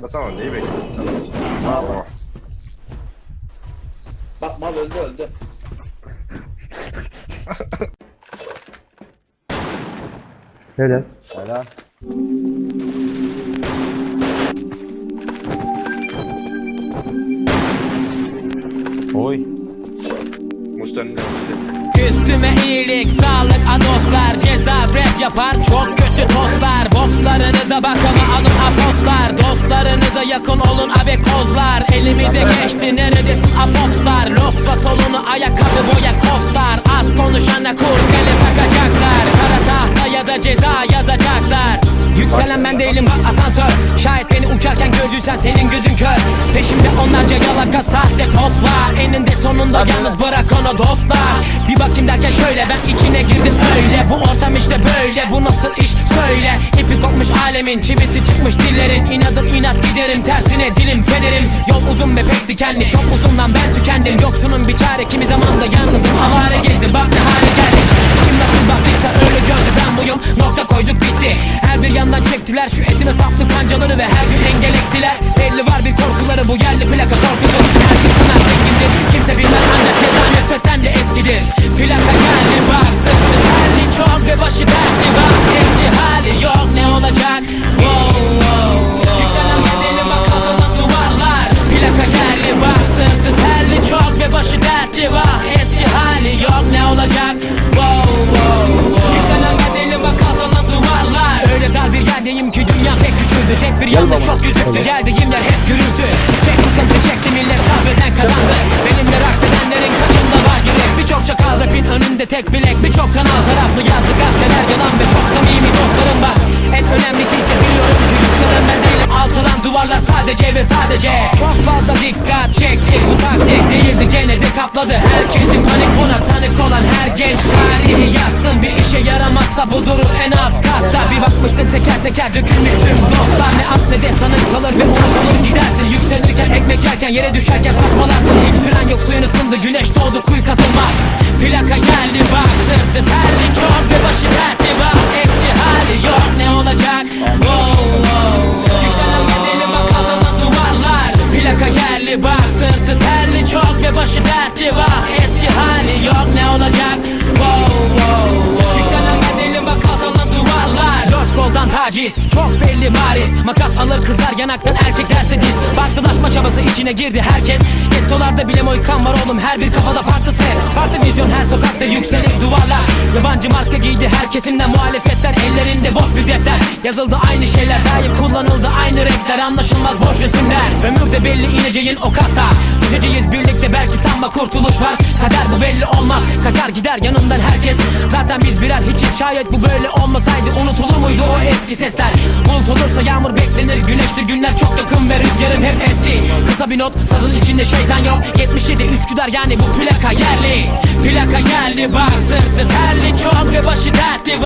Tamam neyi bekliyorsun sen? Bravo. Bak mal öldü öldü. Helal. Helal. Oy. Mustan'ın Üstüme iyilik, sağlık, adoslar Ceza rap yapar, çok kötü tostlar Bokslarınıza afoslar Dostlarınıza yakın olun abi kozlar. Elimize geçti neredesin? Apopslar. Losva solunu ayakkabı boya kostlar. Az konuşana kurkele takacaklar. Kara tahta ya da ceza yazacaklar. Yükselen ben değilim bak asansör. Şayet beni uçarken gördüysen senin Onlarca yalaka sahte postlar Eninde sonunda yalnız bırak onu dostlar. Bir bakayım derken şöyle ben içine girdim öyle. Bu ortam işte böyle bu nasıl iş? Söyle. İpi kopmuş alemin çivisi çıkmış dillerin. İnadım inat giderim tersine dilim fenerim Yol uzun ve pek dikenli çok uzundan ben tükendim. Yoksunun bir çare kimi zaman da yalnızım. Avare gezdim Bak Eski hali yok ne olacak? Wow, wow, wow. Yükselen bedeli bak atılan duvarlar. Öyle dar bir yerdeyim ki dünya pek küçüldü. Tek bir yanlış çok gözüktü geldiğim yer hep gürültü. Tek sıkıntı çekti millet sabreden kazandı. Benimle raks edenlerin kaçında var yürek. Birçok çakal rapin önünde tek bilek. Birçok kanal taraflı yazdı Çok fazla dikkat çektik Bu taktik değildi. Gene de kapladı. Herkesin panik buna tanık olan her genç Tarihi yazsın. Bir işe yaramazsa bu durur en alt katta. Bir bakmışsın teker teker dökülmüş tüm dostlar. Ne at ne de sanık kalır ve unutulur gidersin. Yükselirken ekmek yerken yere düşerken saçmalarsın Hiç süren yok suyun ısındı güneş doğdu kuyu kazılmaz. Plaka geldi bak sırtı terli çok başı dertli bak Eski hali yok ne olacak? Wow, wow, wow. Yükselen bedeli bak atılan duvarlar. Dört koldan taciz çok belli bariz. Makas alır kızar yanaktan erkek derse diz. Farklılaşma çabası içine girdi herkes. Gettolarda bile moykan var oğlum her bir kafada farklı ses. Farklı vizyon her sokakta yükselir duvarlar. Yabancı marka giydi her kesimden muhalefetler. Ellerinde boş bir defter. Yazıldı aynı şeyler daim kullanıldı aynı renkler Anlaşılmaz boş resimler. Ömürde belli ineceğin o katta Düşeceğiz birlikte belki sanma kurtuluş var. Kader bu belli olmaz. Kaçar gider yanından herkes. Zaten biz birer hiçiz. Şayet bu böyle olmasaydı Unutulur muydu o eski sesler? Bulut olursa yağmur beklenir güneştir günler çok yakın ve rüzgarım hep esti. Kısa bir not sazın içinde şeytan yok. 77 Üsküdar yani bu plaka yerli. Plaka geldi bak sırtı terli çok ve başı dertli